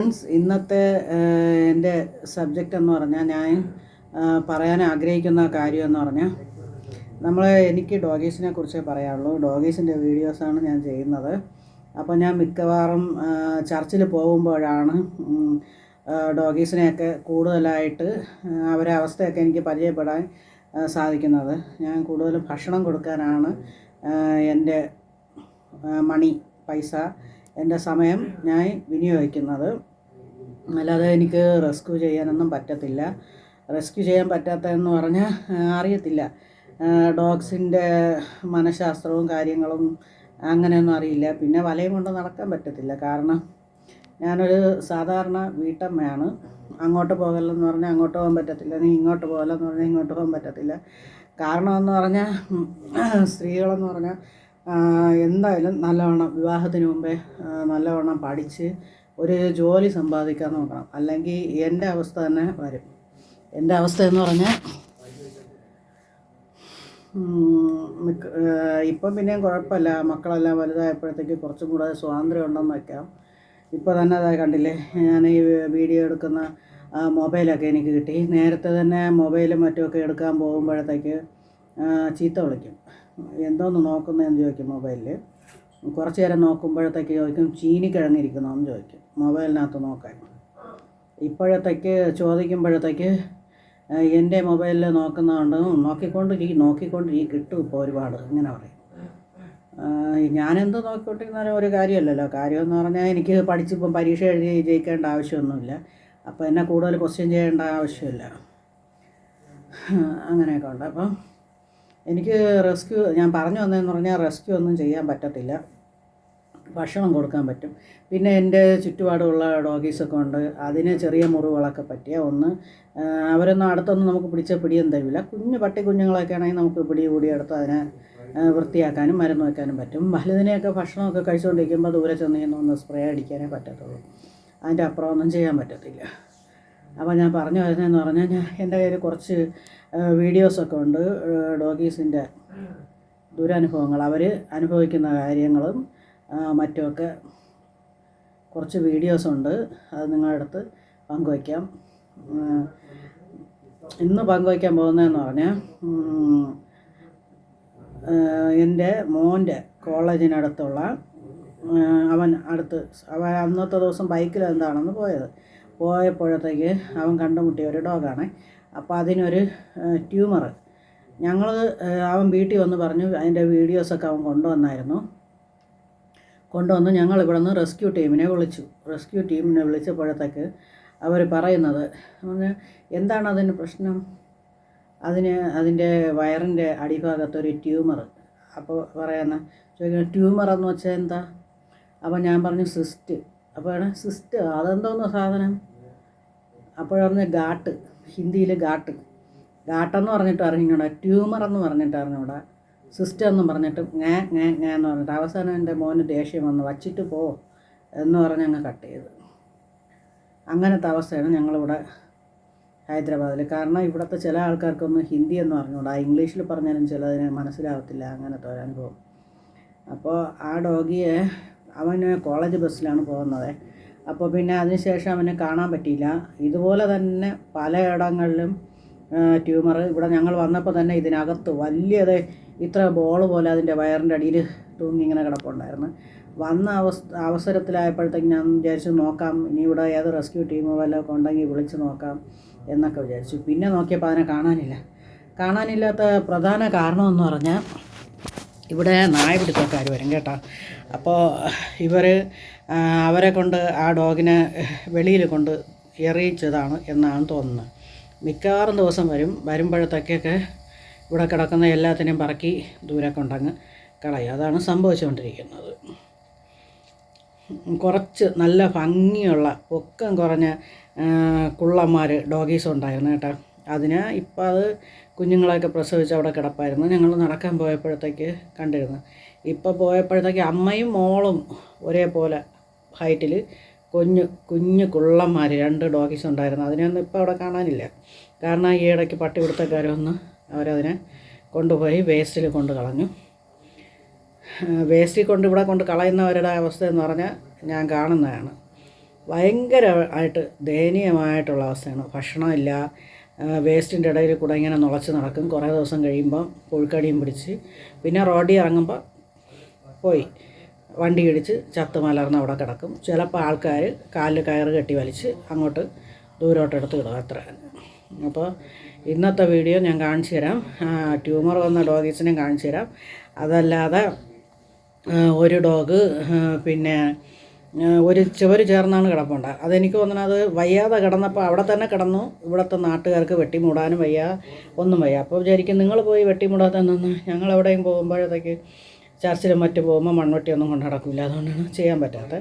Friends ഇന്നത്തെ എന്റെ subject എന്ന് പറഞ്ഞാൽ ഞാൻ പറയാൻ ആഗ്രഹിക്കുന്ന കാര്യം എന്ന് പറഞ്ഞാൽ നമ്മൾ എനിക്ക് ഡോഗീസിനെ കുറിച്ചേ പറയാനുള്ളൂ. ഡോഗീസിന്റെ വീഡിയോസാണ് ഞാൻ ചെയ്യുന്നത്. അപ്പോൾ ഞാൻ മിക്കവാറും ചർച്ചിൽ പോകുമ്പോഴാണ് ഡോഗീസിനെയൊക്കെ കൂടുതലായിട്ട് അവരെ അവസ്ഥയൊക്കെ എനിക്ക് പരിചയപ്പെടാൻ സാധിക്കുന്നത്. ഞാൻ കൂടുതലും ഭക്ഷണം കൊടുക്കാനാണ് എന്റെ മണി പൈസ എന്റെ സമയം ഞാൻ വിനിയോഗിക്കുന്നത്. അല്ലാതെ എനിക്ക് റെസ്ക്യൂ ചെയ്യാനൊന്നും പറ്റത്തില്ല. റെസ്ക്യൂ ചെയ്യാൻ പറ്റാത്തതെന്ന് പറഞ്ഞാൽ അറിയത്തില്ല. ഡോഗ്സിന്റെ മനഃശാസ്ത്രവും കാര്യങ്ങളും അങ്ങനെയൊന്നും അറിയില്ല. പിന്നെ വലയും കൊണ്ട് നടക്കാൻ പറ്റത്തില്ല. കാരണം ഞാനൊരു സാധാരണ വീട്ടമ്മയാണ്. അങ്ങോട്ട് പോകലെന്ന് പറഞ്ഞാൽ അങ്ങോട്ട് പോകാൻ പറ്റത്തില്ല. നീ ഇങ്ങോട്ട് പോകലെന്ന് പറഞ്ഞാൽ ഇങ്ങോട്ട് പോകാൻ പറ്റത്തില്ല. കാരണമെന്ന് പറഞ്ഞാൽ സ്ത്രീകളെന്ന് പറഞ്ഞാൽ എന്തായാലും നല്ലവണ്ണം വിവാഹത്തിന് മുമ്പേ നല്ലവണ്ണം പഠിച്ച് ഒരു ജോലി സമ്പാദിക്കാൻ നോക്കണം. അല്ലെങ്കിൽ എന്റെ അവസ്ഥ തന്നെ വരും. എന്റെ അവസ്ഥ എന്ന് പറഞ്ഞാൽ ഇപ്പം പിന്നെയും കുഴപ്പമില്ല. മക്കളെല്ലാം വലുതായപ്പോഴത്തേക്ക് കുറച്ചും കൂടെ സ്വാതന്ത്ര്യം ഉണ്ടെന്ന് വയ്ക്കാം ഇപ്പോൾ തന്നെ അതായത് കണ്ടില്ലേ ഞാൻ ഈ വീഡിയോ എടുക്കുന്ന മൊബൈലൊക്കെ എനിക്ക് കിട്ടി. നേരത്തെ തന്നെ മൊബൈലും മറ്റുമൊക്കെ എടുക്കാൻ പോകുമ്പോഴത്തേക്ക് ചീത്ത വിളിക്കും. എന്തോന്ന് നോക്കുന്നതെന്ന് ചോദിക്കും മൊബൈലിൽ കുറച്ച് നേരം നോക്കുമ്പോഴത്തേക്ക് ചോദിക്കും ചീനിക്കിഴങ്ങിരിക്കുന്നതെന്ന് ചോദിക്കും. മൊബൈലിനകത്ത് നോക്കാൻ. ഇപ്പോഴത്തേക്ക് ചോദിക്കുമ്പോഴത്തേക്ക് എന്റെ മൊബൈലിൽ നോക്കുന്നതുകൊണ്ട് നോക്കിക്കൊണ്ടിരി നോക്കിക്കൊണ്ടിരി കിട്ടും ഇപ്പോൾ ഒരുപാട് ഇങ്ങനെ പറയും. ഞാനെന്ത് നോക്കിക്കൊണ്ടിരുന്നാലും ഒരു കാര്യമല്ലല്ലോ. കാര്യമെന്ന് പറഞ്ഞാൽ എനിക്ക് പഠിച്ചിപ്പം പരീക്ഷ എഴുതി ജയിക്കേണ്ട ആവശ്യമൊന്നുമില്ല. അപ്പോൾ എന്നെ കൂടുതൽ ക്വസ്റ്റ്യൻ ചെയ്യേണ്ട ആവശ്യമില്ല. അങ്ങനെയൊക്കെ ഉണ്ട്. അപ്പം എനിക്ക് റെസ്ക്യൂ ഞാൻ പറഞ്ഞു വന്നതെന്ന് പറഞ്ഞാൽ റെസ്ക്യൂ ഒന്നും ചെയ്യാൻ പറ്റത്തില്ല. ഭക്ഷണം കൊടുക്കാൻ പറ്റും. പിന്നെ എന്റെ ചുറ്റുപാടുമുള്ള ഡോഗീസൊക്കെ ഉണ്ട്. അതിന് ചെറിയ മുറിവുകളൊക്കെ പറ്റിയ ഒന്ന് അവരൊന്നും അടുത്തൊന്നും നമുക്ക് പിടിച്ച പിടിയും തരില്ല. കുഞ്ഞു പട്ടി കുഞ്ഞുങ്ങളൊക്കെ ആണെങ്കിൽ നമുക്ക് പിടി കൂടി എടുത്ത് അതിനെ വൃത്തിയാക്കാനും മരുന്ന് വയ്ക്കാനും പറ്റും. വലുതിനെയൊക്കെ ഭക്ഷണമൊക്കെ കഴിച്ചുകൊണ്ടിരിക്കുമ്പോൾ ദൂരെ ചെന്ന് ഒന്ന് സ്പ്രേ അടിക്കാനേ പറ്റത്തുള്ളൂ. അതിന്റെ അപ്പുറം ഒന്നും ചെയ്യാൻ പറ്റത്തില്ല. അപ്പോൾ ഞാൻ പറഞ്ഞു വരുന്നതെന്ന് പറഞ്ഞാൽ ഞാൻ എന്റെ കയ്യിൽ കുറച്ച് വീഡിയോസൊക്കെ ഉണ്ട് ഡോഗീസിന്റെ ദുരനുഭവങ്ങൾ. അവർ അനുഭവിക്കുന്ന കാര്യങ്ങളും മറ്റുമൊക്കെ കുറച്ച് വീഡിയോസ് ഉണ്ട്. അത് നിങ്ങളുടെ അടുത്ത് പങ്കുവയ്ക്കാം. ഇന്ന് പങ്കുവയ്ക്കാൻ പോകുന്നതെന്ന് പറഞ്ഞാൽ എന്റെ മോന്റെ കോളേജിനടുത്തുള്ള അവൻ അടുത്ത് അവൻ അന്നത്തെ ദിവസം ബൈക്കിൽ എന്താണെന്ന് പോയത്. പോയപ്പോഴത്തേക്ക് അവൻ കണ്ടുമുട്ടിയ ഒരു ഡോഗാണ്. അപ്പോൾ അതിനൊരു ട്യൂമർ ഞങ്ങൾ അവൻ വീട്ടിൽ വന്ന് പറഞ്ഞു അതിന്റെ വീഡിയോസൊക്കെ അവൻ കൊണ്ടുവന്നായിരുന്നു. കൊണ്ടുവന്ന് ഞങ്ങൾ ഇവിടെ നിന്ന് റെസ്ക്യൂ ടീമിനെ വിളിച്ചു. റെസ്ക്യൂ ടീമിനെ വിളിച്ചപ്പോഴത്തേക്ക് അവർ പറയുന്നത് എന്താണ് അതിന് പ്രശ്നം? അതിന് അതിന്റെ വയറിന്റെ അടിഭാഗത്തൊരു ട്യൂമർ അപ്പോൾ പറയുന്ന ചോദിക്കുന്നത് ട്യൂമർ എന്ന് വെച്ചാൽ എന്താ? അപ്പോൾ ഞാൻ പറഞ്ഞു സിസ്റ്റ്. അപ്പോൾ സിസ്റ്റ് അതെന്തോന്ന് സാധനം? അപ്പോൾ പറഞ്ഞ് ഗാട്ട് ഹിന്ദിയിൽ ഗാട്ട് ഗാട്ടെന്ന് പറഞ്ഞിട്ട് അറിഞ്ഞൂടാ ട്യൂമർ എന്ന് പറഞ്ഞിട്ട് അറിഞ്ഞൂടാ. സിസ്റ്റർ എന്ന് പറഞ്ഞിട്ട് ഞാൻ ഞാൻ ഞാൻ എന്ന് പറഞ്ഞിട്ട്. അവസാനം എന്റെ മോന് ദേഷ്യം വന്ന്. വച്ചിട്ട് പോ എന്ന് പറഞ്ഞ് അങ്ങ് കട്ട് ചെയ്ത്. അങ്ങനത്തെ അവസ്ഥയാണ് ഞങ്ങളിവിടെ ഹൈദരാബാദിൽ കാരണം ഇവിടുത്തെ ചില ആൾക്കാർക്കൊന്നും ഹിന്ദി എന്ന് പറഞ്ഞുകൂടാ ഇംഗ്ലീഷിൽ പറഞ്ഞാലും ചിലതിന് മനസ്സിലാവത്തില്ല. അങ്ങനത്തെ ഒരു അനുഭവം അപ്പോൾ ആ ഡോഗിയെ അവന് കോളേജ് ബസ്സിലാണ് പോകുന്നത്. അപ്പോൾ പിന്നെ അതിനുശേഷം അവനെ കാണാൻ പറ്റിയില്ല. ഇതുപോലെ തന്നെ പലയിടങ്ങളിലും ട്യൂമർ ഇവിടെ ഞങ്ങൾ വന്നപ്പോൾ തന്നെ ഇതിനകത്ത് വലിയത് ഇത്ര ബോൾ പോലെ അതിന്റെ വയറിന്റെ അടിയിൽ തൂങ്ങി ഇങ്ങനെ കിടപ്പുണ്ടായിരുന്നു. വന്ന അവസ് അവസരത്തിലായപ്പോഴത്തേക്ക് ഞാൻ വിചാരിച്ചു നോക്കാം ഇനി ഇവിടെ ഏത് റെസ്ക്യൂ ടീമോ വല്ലതൊക്കെ ഉണ്ടെങ്കിൽ വിളിച്ച് നോക്കാം എന്നൊക്കെ വിചാരിച്ചു. പിന്നെ നോക്കിയപ്പോൾ അതിനെ കാണാനില്ല. കാണാനില്ലാത്ത പ്രധാന കാരണമെന്ന് പറഞ്ഞാൽ ഇവിടെ നായ പിടുത്തക്കാർ വരും കേട്ടോ. അപ്പോൾ ഇവർ അവരെ കൊണ്ട് ആ ഡോഗിനെ വെളിയിൽ കൊണ്ട് എറിയിച്ചതാണ് എന്നാണ് തോന്നുന്നത്. മിക്കവാറും ദിവസം വരും. വരുമ്പോഴത്തേക്കൊക്കെ ഇവിടെ കിടക്കുന്ന എല്ലാത്തിനെയും പറക്കി ദൂരെ കൊണ്ടങ്ങ് കളയും. അതാണ് സംഭവിച്ചുകൊണ്ടിരിക്കുന്നത്. കുറച്ച് നല്ല ഭംഗിയുള്ള പൊക്കം കുറഞ്ഞ കുള്ളന്മാർ ഡോഗീസ് ഉണ്ടായിരുന്നു കേട്ടോ. അതിന് ഇപ്പം അത് കുഞ്ഞുങ്ങളെയൊക്കെ പ്രസവിച്ച് അവിടെ കിടപ്പായിരുന്നു. ഞങ്ങൾ നടക്കാൻ പോയപ്പോഴത്തേക്ക് കണ്ടിരുന്നു. ഇപ്പോൾ പോയപ്പോഴത്തേക്ക് അമ്മയും മോളും ഒരേപോലെ ഹൈറ്റിൽ കുഞ്ഞ് കുഞ്ഞു കുള്ളന്മാർ രണ്ട് ഡോഗീസ് ഉണ്ടായിരുന്നു. അതിനെയൊന്നും ഇപ്പോൾ അവിടെ കാണാനില്ല. കാരണം ഈ ഇടയ്ക്ക് പട്ടി പിടുത്തക്കാരൊന്ന് അവരതിനെ കൊണ്ടുപോയി വേസ്റ്റിൽ കൊണ്ട് കളഞ്ഞു. വേസ്റ്റിൽ കൊണ്ട് ഇവിടെ കൊണ്ട് കളയുന്നവരുടെ അവസ്ഥ എന്ന് പറഞ്ഞാൽ ഞാൻ കാണുന്നതാണ്. ഭയങ്കരമായിട്ട് ദയനീയമായിട്ടുള്ള അവസ്ഥയാണ്. ഭക്ഷണമില്ല വേസ്റ്റിന്റെ ഇടയിൽ കൂടെ ഇങ്ങനെ നുളച്ച് നടക്കും. കുറേ ദിവസം കഴിയുമ്പം പുഴുക്കടിയും പിടിച്ച് പിന്നെ റോഡിൽ ഇറങ്ങുമ്പോൾ പോയി വണ്ടി ഇടിച്ച് ചത്ത് മലർന്ന് അവിടെ കിടക്കും. ചിലപ്പോൾ ആൾക്കാർ കാലിൽ കയറ് കെട്ടി വലിച്ച് അങ്ങോട്ട് ദൂരോട്ടെടുത്ത് ഇടും അത്ര. അപ്പോൾ ഇന്നത്തെ വീഡിയോ ഞാൻ കാണിച്ചു തരാം. ട്യൂമർ വന്ന ഡോഗീസിനെയും കാണിച്ചു തരാം. അതല്ലാതെ ഒരു ഡോഗ് പിന്നെ ഒരു ചുവര് ചേർന്നാണ് കിടപ്പുണ്ട്. അതെനിക്ക് തോന്നുന്നത് അത് വയ്യാതെ കിടന്നപ്പോൾ അവിടെ തന്നെ കിടന്നു. ഇവിടുത്തെ നാട്ടുകാർക്ക് വെട്ടിമൂടാനും വയ്യ ഒന്നും വയ്യ. അപ്പോൾ വിചാരിക്കും നിങ്ങൾ പോയി വെട്ടിമൂടാത്ത നിന്ന്. ഞങ്ങൾ എവിടെയും പോകുമ്പോഴത്തേക്ക് ചർച്ചിലും മറ്റും പോകുമ്പോൾ മൺവെട്ടിയൊന്നും കൊണ്ട് നടക്കില്ല അതുകൊണ്ടാണ് ചെയ്യാൻ പറ്റാത്തത്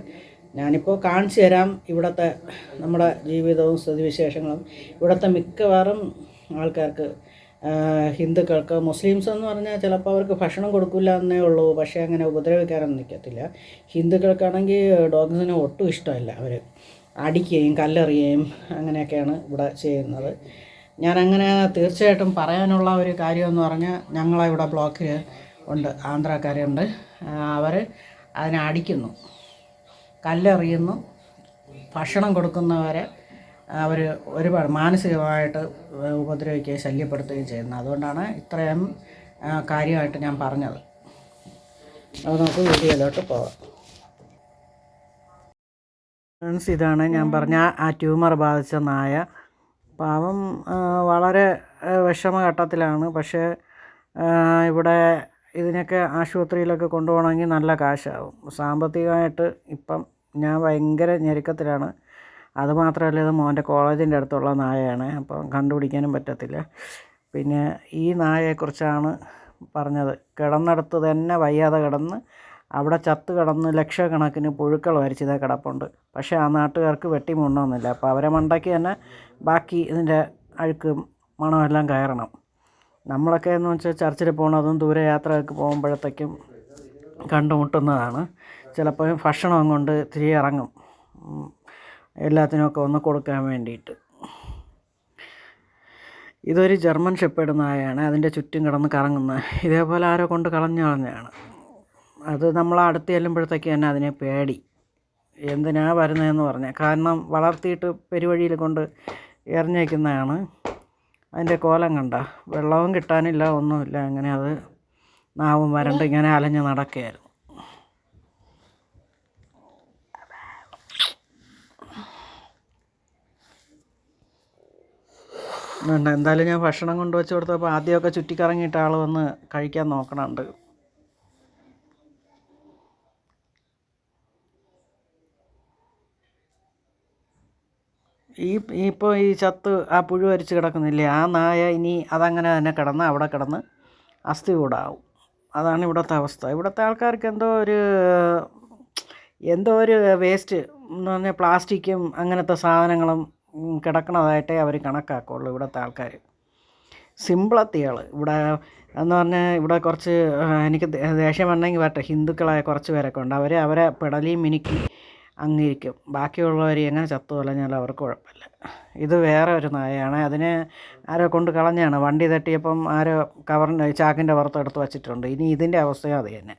ഞാനിപ്പോൾ കാണിച്ചു തരാം ഇവിടുത്തെ നമ്മുടെ ജീവിതവും സ്ഥിതിവിശേഷങ്ങളും. ഇവിടുത്തെ മിക്കവാറും ആൾക്കാർക്ക് ഹിന്ദുക്കൾക്ക് മുസ്ലിംസ് എന്ന് പറഞ്ഞാൽ ചിലപ്പോൾ അവർക്ക് ഭക്ഷണം കൊടുക്കില്ല എന്നേ ഉള്ളൂ പക്ഷേ അങ്ങനെ ഉപദ്രവിക്കാനൊന്നും നിൽക്കത്തില്ല. ഹിന്ദുക്കൾക്കാണെങ്കിൽ ഡോഗ്സിനെ ഒട്ടും ഇഷ്ടമല്ല അവർ. അടിക്കുകയും കല്ലെറിയുകയും അങ്ങനെയൊക്കെയാണ് ഇവിടെ ചെയ്യുന്നത്. ഞാനങ്ങനെ തീർച്ചയായിട്ടും പറയാനുള്ള ഒരു കാര്യമെന്ന് പറഞ്ഞാൽ ഞങ്ങളെ ഇവിടെ ബ്ലോക്കിൽ ഉണ്ട് ആന്ധ്രാക്കാരുണ്ട്. അവർ അതിനെ അടിക്കുന്നു കല്ലെറിയുന്നു ഭക്ഷണം കൊടുക്കുന്നവരെ അവർ ഒരുപാട് മാനസികമായിട്ട് ഉപദ്രവിക്കുകയും ശല്യപ്പെടുത്തുകയും ചെയ്യുന്നു അതുകൊണ്ടാണ് ഇത്രയും കാര്യമായിട്ട് ഞാൻ പറഞ്ഞത്. അത് നമുക്ക് വീഡിയോയിലോട്ട് പോവാം. ഫ്രണ്ട്സ് ഇതാണ് ഞാൻ പറഞ്ഞ ആ ട്യൂമർ ബാധിച്ച നായ. പാവം വളരെ വിഷമഘട്ടത്തിലാണ്. പക്ഷേ ഇവിടെ ഇതിനൊക്കെ ആശുപത്രിയിലൊക്കെ കൊണ്ടുപോകണമെങ്കിൽ നല്ല കാശാവും. സാമ്പത്തികമായിട്ട് ഇപ്പം ഞാൻ ഭയങ്കര ഞെരുക്കത്തിലാണ്. അതുമാത്രമല്ല ഇത് മോന്റെ കോളേജിന്റെ അടുത്തുള്ള നായയാണ് അപ്പം കണ്ടുപിടിക്കാനും പറ്റത്തില്ല. പിന്നെ ഈ നായയെക്കുറിച്ചാണ് പറഞ്ഞത്. കിടന്നിടത്ത് തന്നെ വയ്യാതെ കിടന്ന് അവിടെ ചത്ത് കിടന്ന് ലക്ഷക്കണക്കിന് പുഴുക്കൾ വരച്ചിതേ കിടപ്പുണ്ട്. പക്ഷേ ആ നാട്ടുകാർക്ക് വെട്ടി മുണ്ടൊന്നുമില്ല അപ്പോൾ അവരെ മണ്ടയ്ക്ക് തന്നെ ബാക്കി ഇതിന്റെ അഴുക്കും മണമെല്ലാം കയറണം. നമ്മളൊക്കെ എന്ന് വെച്ചാൽ ചർച്ചിൽ പോകണതും ദൂരെ പോകുമ്പോഴത്തേക്കും കണ്ടുമുട്ടുന്നതാണ്. ചിലപ്പോൾ ഭക്ഷണം കൊണ്ട് തിരിയിറങ്ങും. എല്ലാത്തിനുമൊക്കെ ഒന്ന് കൊടുക്കാൻ വേണ്ടിയിട്ട്. ഇതൊരു ജർമ്മൻ ഷെപ്പേഡ് നായയാണ്. അതിന്റെ ചുറ്റും കിടന്ന് കറങ്ങുന്ന ഇതേപോലെ ആരോ കൊണ്ട് കളഞ്ഞു കളഞ്ഞാണ്. അത് നമ്മൾ അടുത്ത് ചെല്ലുമ്പോഴത്തേക്ക് തന്നെ അതിനെ പേടി. എന്തിനാ വരുന്നതെന്ന് പറഞ്ഞാൽ കാരണം വളർത്തിയിട്ട് പെരുവഴിയിൽ കൊണ്ട് എറിഞ്ഞേക്കുന്നതാണ്. അതിന്റെ കോലം കണ്ട. വെള്ളവും കിട്ടാനില്ല ഒന്നുമില്ല. അങ്ങനെ അത് നാവും വരണ്ട് ഇങ്ങനെ അലഞ്ഞ് നടക്കുകയായിരുന്നു. വേണ്ട എന്തായാലും ഞാൻ ഭക്ഷണം കൊണ്ടുവച്ച് കൊടുത്തപ്പോൾ ആദ്യമൊക്കെ ചുറ്റിക്കറങ്ങിയിട്ട് ആൾ വന്ന് കഴിക്കാൻ നോക്കണുണ്ട്. ഈ ഇപ്പോൾ ഈ ചത്ത് ആ പുഴു അരിച്ച് കിടക്കുന്നില്ലേ ആ നായ ഇനി അതങ്ങനെ തന്നെ കിടന്ന് അവിടെ കിടന്ന് അസ്ഥി കൂടാവും. അതാണ് ഇവിടുത്തെ അവസ്ഥ. ഇവിടുത്തെ ആൾക്കാർക്ക് എന്തോ ഒരു എന്തോ ഒരു വേസ്റ്റ് എന്ന് പറഞ്ഞാൽ പ്ലാസ്റ്റിക്കും അങ്ങനത്തെ സാധനങ്ങളും കിടക്കണതായിട്ടേ അവർ കണക്കാക്കുള്ളൂ ഇവിടുത്തെ ആൾക്കാർ. സിമ്പിളത്തികൾ ഇവിടെ എന്ന് പറഞ്ഞാൽ ഇവിടെ കുറച്ച് എനിക്ക് ദേഷ്യം വന്നെങ്കിൽ വരട്ടെ ഹിന്ദുക്കളായ കുറച്ച് പേരൊക്കെ ഉണ്ട്. അവർ അവരെ പിടലിയും മിനുക്കി അങ്ങിരിക്കും. ബാക്കിയുള്ളവർ എങ്ങനെ ചത്തു കളഞ്ഞാലും അവർക്ക് കുഴപ്പമില്ല. ഇത് വേറെ ഒരു നായയാണ്. അതിനെ ആരോ കൊണ്ട് കളഞ്ഞാണ്. വണ്ടി തട്ടിയപ്പം ആരോ കവറിന്റെ ചാക്കിന്റെ പുറത്ത് എടുത്ത് വച്ചിട്ടുണ്ട്. ഇനി ഇതിന്റെ അവസ്ഥയും അത് തന്നെ.